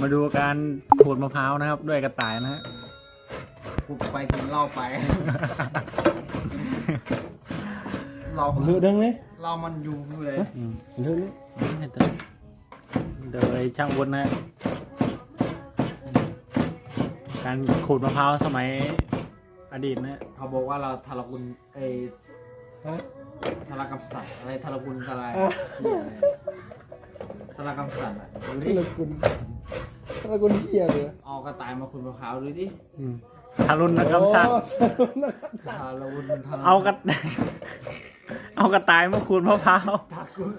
มาดูการขูดมะพร้าวนะครับ ด้วยกระต่ายนะฮะกูไปกินเหล้าไป เราเลือดดังเลยเรามันอยู่อยู่เลยอืมเลือดเลยโดยช่างวุฒินะ การขูดมะพร้าวสมัยอดีตนะ เขาบอกว่าเราทารกุลไอ้ทารกำสัตว์อะไรทารกุลอะไรทารกำสัตว์อะดูดิ เลือดกุนเลือดกุนเหี้ยเลยเอากระต่ายมาคุณมะพร้าวดูดิอืมทารุณกรรมสัตว์ทารกุลทารเอากระเอากระต่ายมาขูดมะพร้าวทารุณ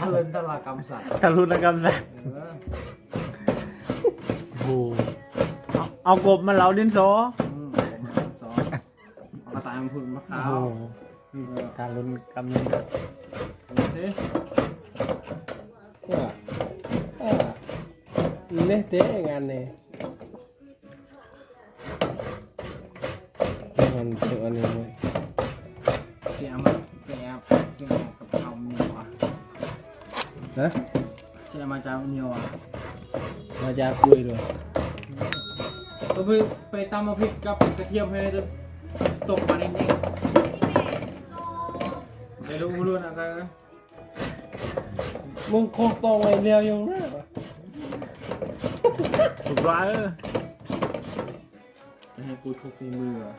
ทารุณทารกำสัตว์ทารุณกรรมสัตว์เออโอ้โหเอาเอากบมาเหลาดินสออืมผมเอาสอนเอากระต่ายมาคุณมะพร้าโอ้วโหทารุณกรรมยังดูสิ ว่าอ่า เนี่ยเตะงานเนี่ยมันเจออันนี้เลยเสียมาเสียเสียกับเขาเหนียวอะฮะเสียมาจากเหนียวอะมาจากคุยด้วยก็ไปไปตำมาพริกกับกระเทียมให้จะตกมาในนี้ไม่รู้ไม่รู้นะก็มึงคงตรงไอ้เรียวยังหน้าปะถูกร้ายเออไม่ให้กูทุบฝีมืออะ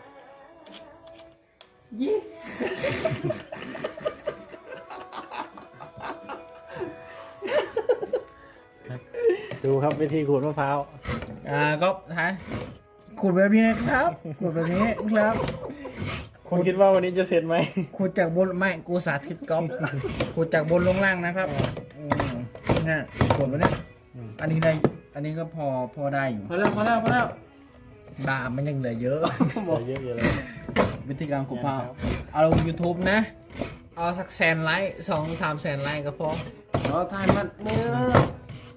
ดูครับวิธีขูดมะพร้าวอ่าก็ท้ายขูดแบบนี้นะครับขูดแบบนี้ครับ คุณคิดว่าวันนี้จะเสร็จไหมขูดจากบนไม่กูสาธิตก๊อฟขูดจากบนลงล่างนะครับอืมเนี่ยขูดไปเนี่ย อันนี้ได้ อันนี้ก็พอพอได้อยู่พอแล้วพอแล้วพอแล้วดาบมันยังเหลือเยอะเยอะอยู่เลยวิธีการขูดผ้าเอาลง YouTube นะ เอาสักแสนไลค์สองสามแสนไลค์ก็พอเราถ่ายมันเนื้อ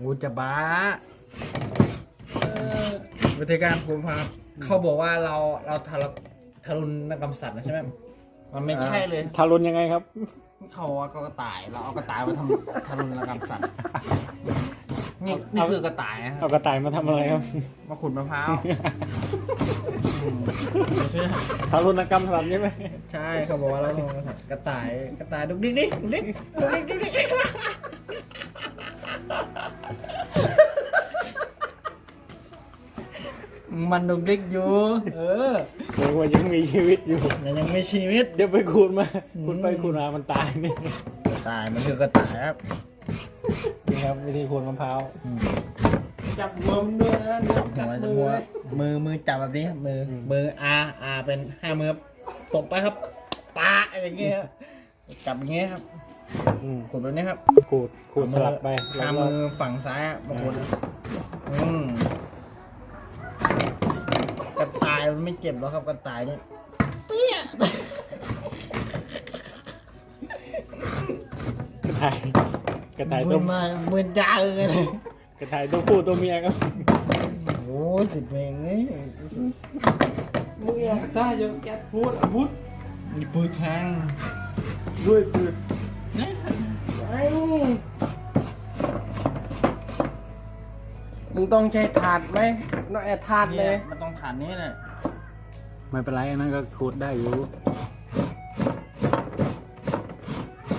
กูจะบ้า เออวิธีการขูดผ้าเขาบอกว่าเราเราทารุทารุณนักกำสัตว์นะใช่ไหมมันไม่ใช่เลย ทารุณยังไงครับ เขาว่าก็กระต่าย เราเอากระต่ายมาทำทารุณกรรมสัตว์ นี่นี่คือกระต่ายนะคเอารับกระต่ายมาทำอะไรครับมาขุดมะพร้าวอืมใช่ทารุณกรรมสัตว์ใช่ไหมใช่เขาบอกว่าเราทำกระต่ายกระต่ายกระต่ายดุกดิกดิดุกดิกดุกดิกดุกดิกมันดุกดิกอยู่ เออเดี๋ยวว่ายังมีชีวิตอยู่แต่ยังไม่ชีวิต เดี๋ยวไปขูดมาขูดไปขูดมามันตายนี่ กระต่ายมันคือกระต่ายครับ นี่ครับวิธีขูดมะพร้าวจับหัวมันด้วยนะเดี๋ยวกัดหัวจะมืหัอวมือมือจับแบบนี้ครับมืออมืออาอาเป็นห้ามือครับตบไปครับปาอย่างเงี้ยครับจับอย่างเงี้ยครับอืมกดแบบนี้ครับขูดขูดสลับไปแล้ห้าวก็มือฝั่งซ้ายอะมากดอืมกระต่ายมันไม่เจ็บหรอกครับกระต่ายนี่กระต่าย กระต่ายมืตัวอมามือจ้าเลยกระต่ายตัวผู้ตัวเมียครับโอ้สิบเมงเอ้ยมึงอยากได้จะแกะพูดอาวุธมีปืนแทงด้วยปืนนะไอ้มึงต้องใช้ถาดไหมน้องแอร์ถาดเลเนี่ยยมันต้องผ่านนี้แหละไม่เป็นไรอันนั้นก็ขูดได้อยู่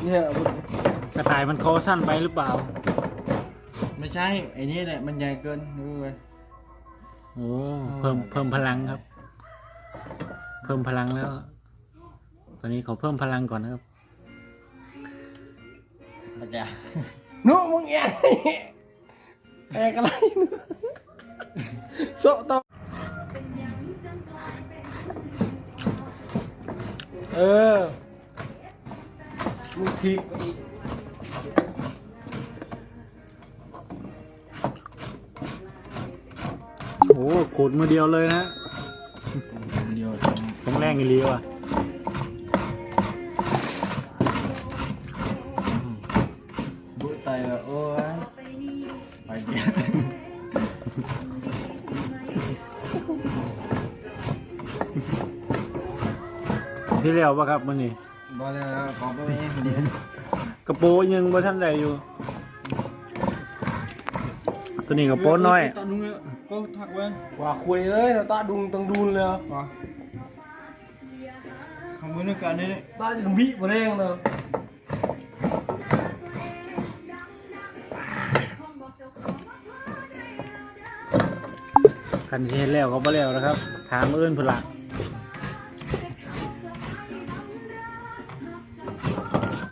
เนี่ยอาวุธก ระต่ายมันคอสั้นไปหรือเปล่า ไม่ใช่ไอ้นี่แหละมันใหญ่เกินดูเลยโอ้เพิ่มเพิ่มพลังครับ เพิ่มพลังแล้ว ตอนนี้ขอเพิ่มพลังก่อนนะครับมันจะนู้มึงแอบแอบอะไรนู้โซะต่อเออมึงทีบอีก อ้ขูดมือเดียวเลยนะเดียวต้องแรงอีเลียวอะบุตายโอ้ยไปเดียวที่เรียวปะครับมันนี่บอลเลยของตัวเองเดียวกระโปรงยังบ่ท่านใดอยู่กตัวนี้ก็โป้นน้อย ตอนนู้นเนี่ย ก็ทักไว้ว่าคุยเลยนะตาดุงต้องดูนเลยเหรอว่าทำมือในการนี้ตาจะวิบแรงเลยคันที่เฮ็ดแล้วก็บ่แล้วนะครับ ถามเอื้นพุ่นละ